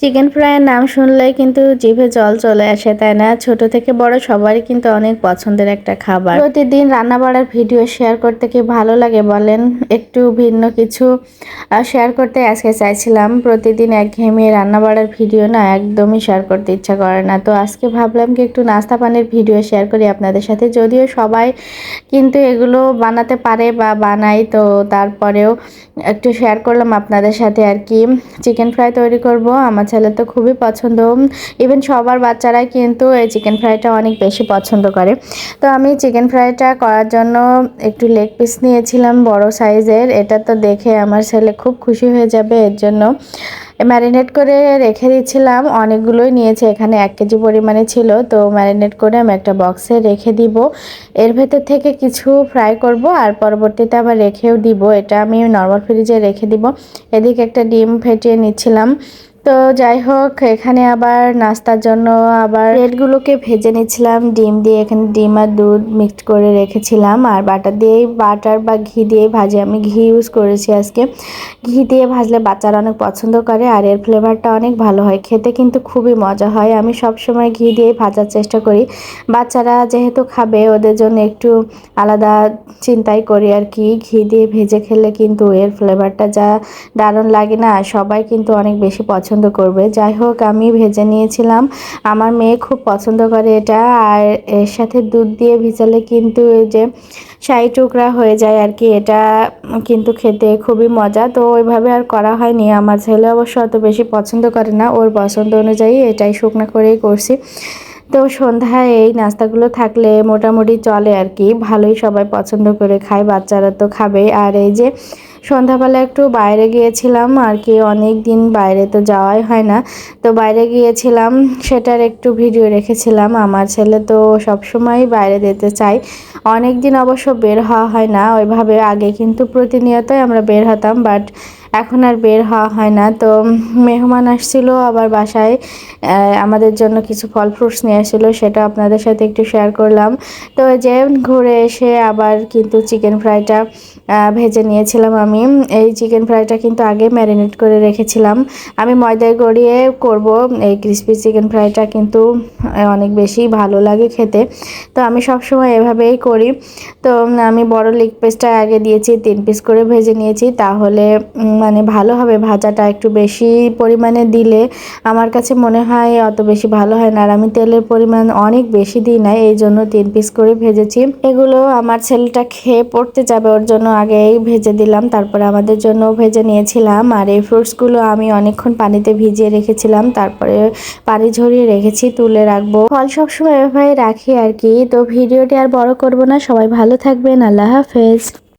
Chicken ফ্রাইয়ের নাম শুনলেই কিন্তু জিভে জল চলে আসে, তাই না? ছোট থেকে বড় সবারই কিন্তু অনেক পছন্দের একটা খাবার। প্রতিদিন রান্না বাড়ার ভিডিও শেয়ার করতে কি ভালো লাগে বলেন? একটু ভিন্ন কিছু শেয়ার করতে আজকে চাইছিলাম। প্রতিদিন একঘেয়েমি রান্না বাড়ার ভিডিও না একদমই শেয়ার করতে ইচ্ছা করে না। তো আজকে ভাবলাম কি একটু নাস্তা পানির ভিডিও শেয়ার করি আপনাদের সাথে। যদিও সবাই কিন্তু এগুলো বানাতে পারে বা বানাই তো তারপরেও একটু শেয়ার করলাম আপনাদের সাথে আর কি। চিকেন ফ্রাই তৈরি করব, আমার ছেলে তো খুবই পছন্দ। ইভেন সবার বাচ্চারাই কিন্তু এই চিকেন ফ্রাইটা অনেক বেশি পছন্দ করে। তো আমি চিকেন ফ্রাইটা করার জন্য একটু লেগ পিস নিয়েছিলাম বড় সাইজের এটা তো দেখে আমার ছেলে খুব খুশি হয়ে যাবে এর জন্য। ম্যারিনেট করে রেখে দিচ্ছিলাম অনেকগুলোই নিয়েছে। এখানে এক কেজি পরিমাণে ছিল। তো ম্যারিনেট করে আমি একটা বক্সে রেখে দিব। এর ভেতর থেকে কিছু ফ্রাই করব আর পরবর্তীতে আবার রেখেও দিব। এটা আমি নর্মাল ফ্রিজে রেখে দিব। এদিকে একটা ডিম ফেটিয়ে নিচ্ছিলাম। তো যাই হোক, এখানে আবার নাস্তার জন্য আবার ব্রেডগুলোকে ভেজে নিচ্ছিলাম ডিম দিয়ে এখানে ডিম আর দুধ মিক্সড করে রেখেছিলাম। আর বাটার দিয়েই, বাটার বা ঘি দিয়ে ভাজে। আমি ঘি ইউজ করেছি আজকে। ঘি দিয়ে ভাজলে বাচ্চারা অনেক পছন্দ করে আর এর ফ্লেভারটা অনেক ভালো হয়। খেতে কিন্তু খুবই মজা হয়। আমি সব সময় ঘি দিয়ে ভাজার চেষ্টা করি। বাচ্চারা যেহেতু খাবে, ওদের জন্য একটু আলাদা চিন্তাই করি আর কি। ঘি দিয়ে ভেজে খেলে কিন্তু এর ফ্লেভারটা যা দারুণ লাগে না। সবাই কিন্তু অনেক বেশি পছন্দ পছন্দ করবে। যাই হোক, আমি ভেজে নিয়েছিলাম। আমার মেয়ে খুব পছন্দ করে এটা। আর এর সাথে দুধ দিয়ে ভিজালে কিন্তু যে শাই টুকরা হয়ে যায় আর কি, এটা কিন্তু খেতে খুবই মজা। তো ওইভাবে আর করা হয়নি। আমার ছেলে অবশ্য অত বেশি পছন্দ করে না। ওর পছন্দ অনুযায়ী এটাই শুকনো করেই করছি। তো সন্ধ্যায় এই নাস্তাগুলো থাকলে মোটামুটি চলে আর কি। ভালোই সবাই পছন্দ করে খায়, বাচ্চারা তো খাবে আর এই যে সন্ধ্যাবেলা একটু বাইরে গিয়েছিলাম আর কি, অনেক দিন বাইরে তো যাওয়াই হয় না। তো বাইরে গিয়েছিলাম, সেটার একটু ভিডিও রেখেছিলাম। আমার ছেলে তো সবসময় বাইরে যেতে চাই অনেক দিন অবশ্য বের হওয়া হয় না, ওইভাবে আগে কিন্তু প্রতিনিয়তই আমরা বের হতাম বাট এখন আর বের হওয়া হয় না। তো মেহমান আসছিল আবার বাসায় আমাদের জন্য কিছু ফল ফ্রুটস নিয়ে আসছিল, সেটা আপনাদের সাথে একটু শেয়ার করলাম। তো যে ঘুরে এসে আবার কিন্তু চিকেন ফ্রাইটা ভেজে নিয়েছিলাম আমি। এই চিকেন ফ্রাইটা কিন্তু আগে ম্যারিনেট করে রেখেছিলাম। আমি ময়দায় গড়িয়ে করব, এই ক্রিসপি চিকেন ফ্রাইটা কিন্তু অনেক বেশি ভালো লাগে খেতে। তো আমি সবসময় এভাবেই করি। তো আমি বড় লেগ পিসটা আগে দিয়েছি, তিন পিস করে ভেজে নিয়েছি। তাহলে মানে ভালো হবে ভাজাটা একটু বেশি পরিমাণে দিলে। আমার কাছে মনে হয় অত বেশি ভালো হয় না। আর আমি তেলের পরিমাণ অনেক বেশি দিই না, এই জন্য তিন পিস করে ভেজেছি। এগুলো আমার ছেলেটা খেয়ে পড়তে যাবে, ওর জন্য আগেই ভেজে দিলাম। তারপরে আমাদের জন্য ভেজে নিয়েছিলাম। আর এই ফ্রুটসগুলো আমি অনেকক্ষণ পানিতে ভিজিয়ে রেখেছিলাম। তারপরে পানি ঝরিয়ে রেখেছি, তুলে রাখব। ফল সবসময় এভাবে রাখি আর কি। তো, ভিডিওটি আর বড় করব না। সবাই ভালো থাকবেন। আল্লাহ হাফেজ।